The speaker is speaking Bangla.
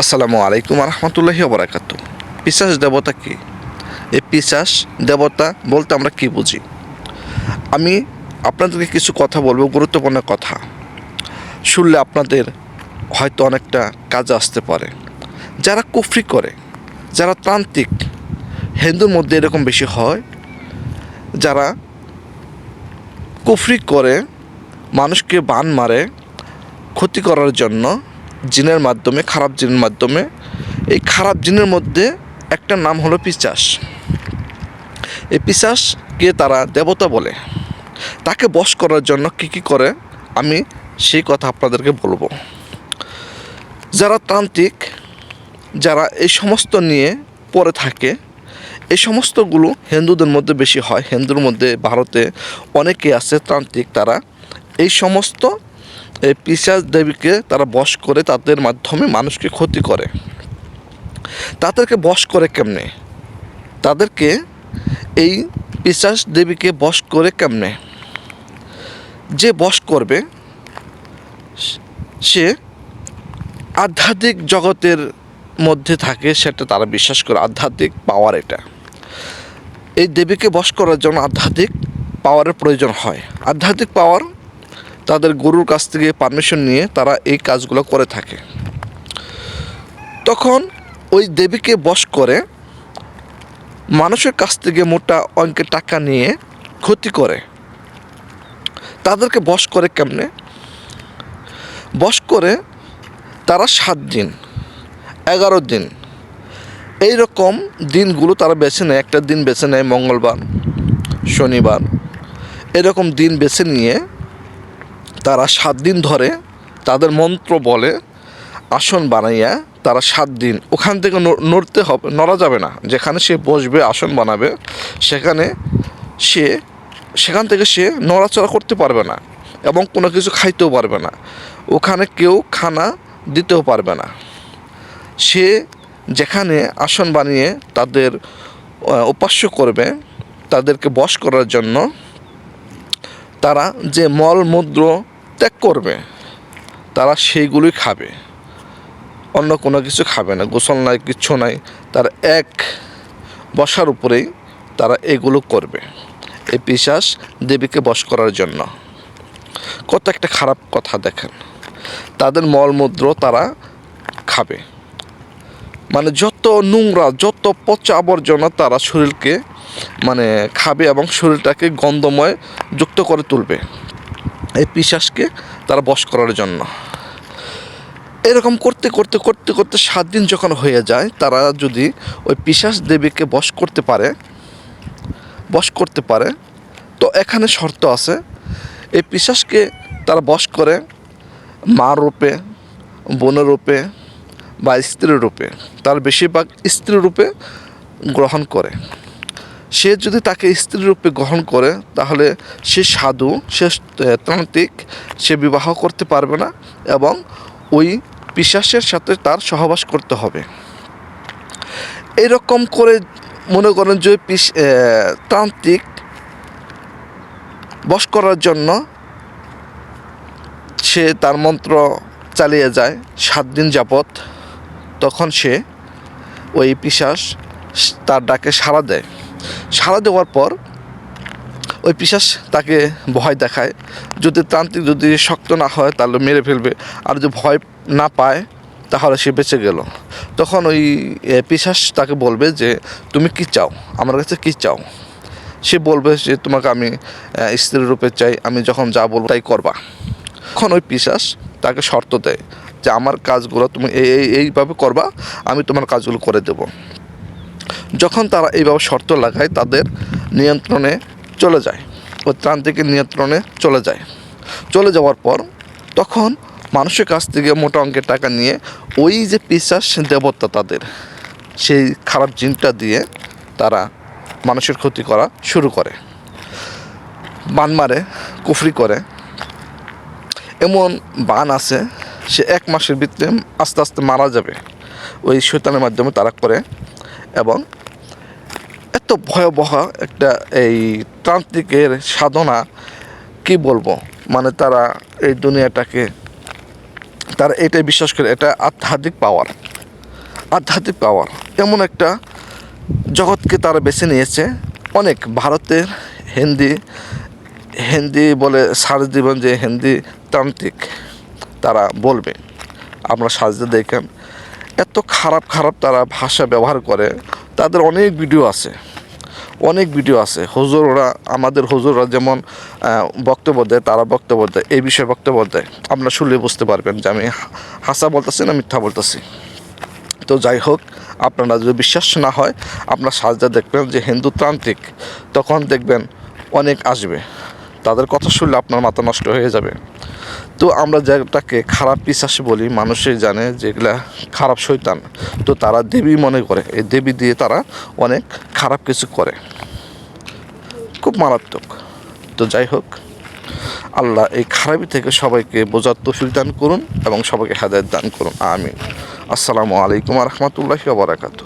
আসসালামু আলাইকুম রহমতুল্লাহি ওবরাকাত পিসাস দেবতা কি? এই পিসাস দেবতা বলতে আমরা কি বুঝি? আমি আপনাদেরকে কিছু কথা বলব, গুরুত্বপূর্ণ কথা। শুনলে আপনাদের হয়তো অনেকটা কাজে আসতে পারে। যারা কুফরি করে, যারা তান্ত্রিক, হিন্দুর মধ্যে এরকম বেশি হয়, যারা কুফরি করে, মানুষকে বান মারে ক্ষতি করার জন্য জিনের মাধ্যমে, খারাপ জিনের মাধ্যমে, এই খারাপ জিনের মধ্যে একটা নাম হলো পিচাস এই পিচাসকে তারা দেবতা বলে। তাকে বশ করার জন্য কী কী করে? আমি সেই কথা আপনাদেরকে বলব। যারা তান্ত্রিক, যারা এই সমস্ত নিয়ে পড়ে থাকে, এই সমস্তগুলো হিন্দুদের মধ্যে বেশি হয়। হিন্দুর মধ্যে ভারতে অনেকে আছে তান্ত্রিক, তারা এই সমস্ত এই পিসাজ দেবীকে তারা বশ করে তাদের মাধ্যমে মানুষকে ক্ষতি করে। তাদেরকে বশ করে কেমনে? তাদেরকে এই পিসাস দেবীকে বশ করে কেমনে? যে বশ করবে, সে আধ্যাত্মিক জগতের মধ্যে থাকে, সেটা তারা বিশ্বাস করে। আধ্যাত্মিক পাওয়ার এটা। এই দেবীকে বশ করার জন্য আধ্যাত্মিক পাওয়ারের প্রয়োজন হয়। আধ্যাত্মিক পাওয়ার তাদের গরুর কাছ থেকে পারমিশন নিয়ে তারা এই কাজগুলো করে থাকে। তখন ওই দেবীকে বশ করে মানুষের কাছ থেকে মোটা অঙ্কের টাকা নিয়ে ক্ষতি করে। তাদেরকে বশ করে কেমনে? বশ করে তারা সাত দিন, এগারো দিন এই রকম দিনগুলো তারা বেছে নেয়। একটা দিন বেছে নেয় মঙ্গলবার, শনিবার, এরকম দিন বেছে নিয়ে তারা সাত দিন ধরে তাদের মন্ত্র বলে, আসন বানাইয়া তারা সাত দিন ওখান থেকে নড়তে হবে, নড়া যাবে না। যেখানে সে বসবে, আসন বানাবে, সেখানে সে, সেখান থেকে সে নড়াচড়া করতে পারবে না এবং কোনো কিছু খাইতেও পারবে না। ওখানে কেউ খানা দিতেও পারবে না। সে যেখানে আসন বানিয়ে তাদের উপাস্য করবে, তাদেরকে বশ করার জন্য তারা যে মল মুদ্র ত্যাগ করবে, তারা সেইগুলোই খাবে। অন্য কোনো কিছু খাবে না, গোসল নাই, কিচ্ছু নাই। তার এক বসার উপরেই তারা এগুলো করবে, এই পিসাস দেবীকে বশ করার জন্য। কত একটা খারাপ কথা দেখেন। তাদের মলমূত্র তারা খাবে। মানে যত নোংরা, যত পচা আবর্জনা তারা শরীরকে মানে খাবে এবং শরীরটাকে গন্ধময় যুক্ত করে তুলবে। এই পিসাসকে তারা বশ করার জন্য। এরকম করতে করতে করতে করতে সাত দিন যখন হয়ে যায়, তারা যদি ওই পিসাস দেবীকে বশ করতে পারে, বশ করতে পারে, তো এখানে শর্ত আছে, এই পিসাসকে তারা বশ করে মা রূপে বোনের রূপে বা স্ত্রীর রূপে, তার বেশিরভাগ স্ত্রী রূপে গ্রহণ করে। সে যদি তাকে স্ত্রী রূপে গ্রহণ করে, তাহলে সে সাধু, সে তান্ত্রিক সে বিবাহ করতে পারবে না এবং ওই পিশাসের সাথে তার সহবাস করতে হবে। এরকম করে মনে করেন যে পিস তান্ত্রিক বশ করার জন্য সে তার মন্ত্র চালিয়ে যায় সাত দিন যাবৎ। তখন সে ওই পিশাস তার ডাকে সাড়া দেয়। সাড়া দেওয়ার পর ওই পিশাস তাকে ভয় দেখায়। যদি তান্ত্রিক যদি শক্ত না হয় তাহলে মেরে ফেলবে। আর যদি ভয় না পায় তাহলে সে বেঁচে গেল। তখন ওই এ, পিশাস তাকে বলবে যে তুমি কি চাও? আমার কাছে কি চাও? সে বলবে যে তোমাকে আমি আহ, স্ত্রীর রূপে চাই। আমি যখন যা বলব তাই করবা। তখন ওই পিশাস তাকে শর্ত দেয় যে আমার কাজগুলো তুমি এই এইভাবে করবা আমি তোমার কাজগুলো করে দেব। যখন তারা এইভাবে শর্ত লাগায়, তাদের নিয়ন্ত্রণে চলে যায় ওই ত্রান্তিকের নিয়ন্ত্রণে চলে যায়। চলে যাওয়ার পর তখন মানুষের কাছ থেকে মোটা অঙ্কের টাকা নিয়ে ওই যে পিসাস দেবতা তাদের, সেই খারাপ জিনটা দিয়ে তারা মানুষের ক্ষতি করা শুরু করে। বান মারে, কুফরি করে। এমন বান আছে, সে এক মাসের ভিতরে আস্তে আস্তে মারা যাবে। ওই শৈতানের মাধ্যমে তারা করে এবং এত ভয়াবহ একটা এই তান্ত্রিকের সাধনা কি বলব? মানে তারা এই দুনিয়াটাকে, তারা এটাই বিশ্বাস করে, এটা আধ্যাত্মিক পাওয়ার আধ্যাত্মিক পাওয়ার এমন একটা জগৎকে তারা বেছে নিয়েছে। অনেক ভারতের হিন্দি হিন্দি বলে সার্চ দিবেন যে হিন্দি তান্ত্রিক, তারা বলবে। আপনারা সার্চে দেখেন। এত খারাপ খারাপ তারা ভাষা ব্যবহার করে। তাদের অনেক ভিডিও আছে। অনেক ভিডিও আছে। হুজুররা, আমাদের হুজুররা যেমন বক্তব্য দেয়, তারা বক্তব্য দেয়, এই বিষয়ে বক্তব্য দেয়। আপনারা শুনলে বুঝতে পারবেন যে আমি হাসা বলতেছি না মিথ্যা বলতেছি। তো যাই হোক, আপনারা যদি বিশ্বাস না হয়, আপনার সাজদা দেখবেন যে হিন্দু তান্ত্রিক, তখন দেখবেন অনেক আসবে। তাদের কথা শুনলে আপনার মাথা নষ্ট হয়ে যাবে। তো আমরা যেটাকে খারাপ পিসাস বলি, মানুষই জানে যেগুলা খারাপ শৈতান তো তারা দেবী মনে করে, এই দেবী দিয়ে তারা অনেক খারাপ কিছু করে। খুব মারাত্মক। তো যাই হোক, আল্লাহ এই খারাপি থেকে সবাইকে বোঝার তৌফিক দান করুন এবং সবাইকে হেদায়ত দান করুন। আমিন। আসসালামু আলাইকুম রহমতুল্লাহি বারাকাতু